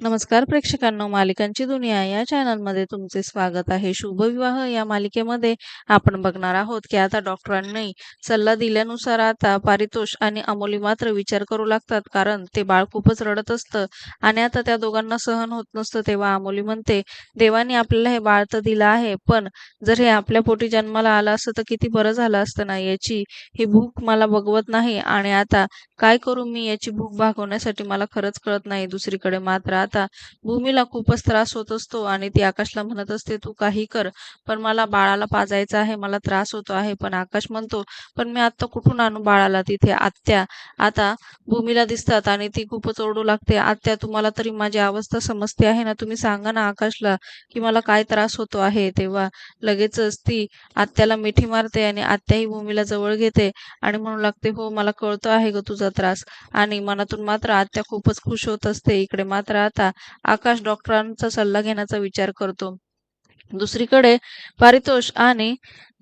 नमस्कार प्रेक्षकांनो मालिकांची दुनिया या चॅनलमध्ये तुमचे स्वागत आहे. शुभविवाह या मालिकेमध्ये आपण बघणार आहोत की आता डॉक्टरांनी सल्ला दिल्यानुसार आता पारितोष आणि अमोली मात्र विचार करू लागतात कारण ते बाळ खूपच रडत असतं आणि आता त्या दोघांना सहन होत नसतं तेव्हा अमोली म्हणते देवाने आपल्याला हे बाळ तर दिलं आहे पण जर हे आपल्या पोटी जन्माला आलं असतं तर किती बरं झालं असतं ना? याची ही भूक मला बघवत नाही आणि आता काय करू मी? याची भूक भागवण्यासाठी मला खरंच कळत नाही. दुसरीकडे मात्र पाहता भूमीला खूपच त्रास होत असतो आणि ती आकाशला म्हणत असते तू काही कर पण मला बाळाला पाजायचं आहे मला त्रास होतो आहे. पण आकाश म्हणतो पण मी आत्ता कुठून आणू बाळाला तिथे? आत्या आता भूमीला दिसतात आणि ती खूपच ओरडू लागते. आत्या तुम्हाला तरी माझी अवस्था समजते आहे ना? तुम्ही सांगा ना आकाशला की मला काय त्रास होतो आहे. तेव्हा लगेचच ती आत्याला मिठी मारते आणि आत्याही भूमीला जवळ घेते आणि म्हणू लागते हो मला कळतो आहे ग तुझा त्रास. आणि मनातून मात्र आत्या खूपच खुश होत असते. इकडे मात्र आता आकाश डॉक्टरांचा सल्ला घेण्याचा विचार करतो. दुसरीकडे पारितोष आणि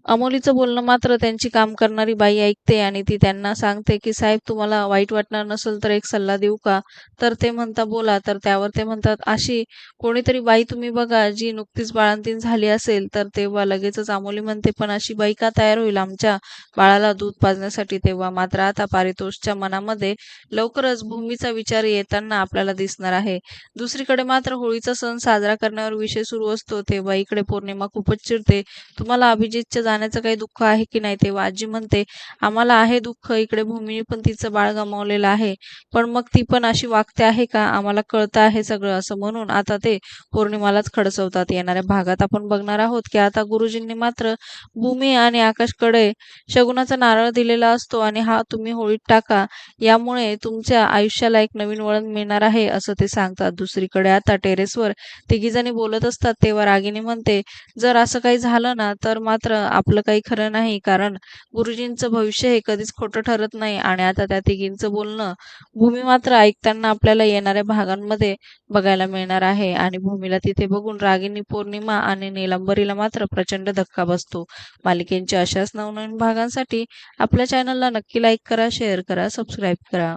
अमोलीचं बोलणं मात्र त्यांची काम करणारी बाई ऐकते आणि ती त्यांना सांगते की साहेब तुम्हाला वाईट वाटणार नसेल तर एक सल्ला देऊ का? तर ते म्हणता बोला. तर त्यावर ते म्हणतात अशी कोणीतरी बाई तुम्ही बघा जी नुकतीच बाळांतीन झाली असेल. तर तेव्हा लगेचच अमोली म्हणते पण अशी बाई का तयार होईल आमच्या बाळाला दूध पाजण्यासाठी? तेव्हा मात्र आता पारितोषच्या मनामध्ये लवकरच भूमीचा विचार येताना आपल्याला दिसणार आहे. दुसरीकडे मात्र होळीचा सण साजरा करण्यावर विषय सुरू असतो. तेव्हा इकडे पौर्णिमा खूपच चिडते. तुम्हाला अभिजितच्या जाण्याचं काही दुःख आहे की नाही तेव्हा आजी म्हणते आम्हाला आहे दुःख इकडे भूमी पण तिचं बाळ गमावलेलं आहे. पण मग ती पण अशी वागते आहे का? आम्हाला कळतं आहे सगळं असं म्हणून आता ते पौर्णिमालाच खडसवतात. येणाऱ्या भागात आपण बघणार आहोत की आता गुरुजींनी मात्र भूमी आणि आकाशकडे शगुनाचा नारळ दिलेला असतो आणि हा तुम्ही होळीत टाका. यामुळे तुमच्या आयुष्याला एक नवीन वळण मिळणार आहे असं ते सांगतात. दुसरीकडे आता टेरेसवर तिघीजणी बोलत असतात. तेव्हा रागिनी म्हणते जर असं काही झालं ना तर मात्र आपलं काही खरं नाही. कारण गुरुजींचं भविष्य हे कधीच खोटं ठरत नाही आणि आता त्या तिघींचं बोलणं भूमी मात्र ऐकताना आपल्याला येणाऱ्या भागांमध्ये बघायला मिळणार आहे आणि भूमीला तिथे बघून रागिनी पौर्णिमा आणि निलंबरीला मात्र प्रचंड धक्का बसतो. मालिकेंच्या अशाच नवनवीन भागांसाठी आपल्या चॅनलला नक्की लाईक करा शेअर करा सबस्क्राईब करा.